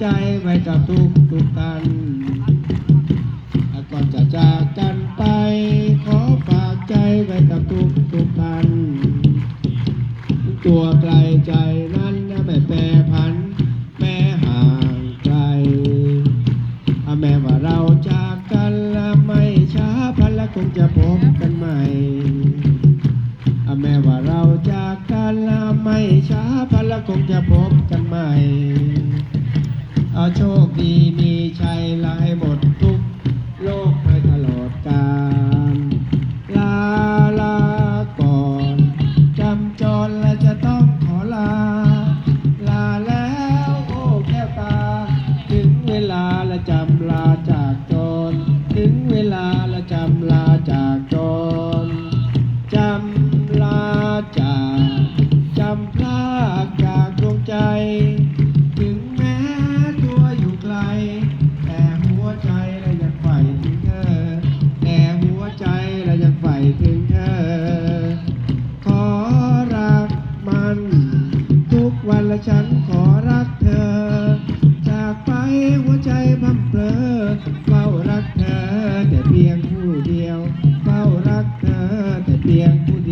ใจไว้กับทุกทุกกันก่อนจะจากกันไป ขอฝากใจไว้กับทุกทุกกันตัวไกลใจนั้นไม่แปรผัน แม้ห่างไกลอแม้ว่าเราจากกันและไม่ช้าพันและคงจะพบกันใหม่อแม้ว่าเราจากกันและไม่ช้าพันและคงจะพบกันใหม่ำลาจากจนจำลาจากจำพลาจากดวงใจ ถึงแม้ตัวอยู่ไกล แต่หัวใจเรายังใฝ่ถึงเธอ แต่หัวใจเรายังใฝ่ถึงเธอ ขอรักมัน ทุกวันละฉันขอรักเธอ จากไปหัวใจพังเพลอเฝ้ารักเธอแต่เพียง 天不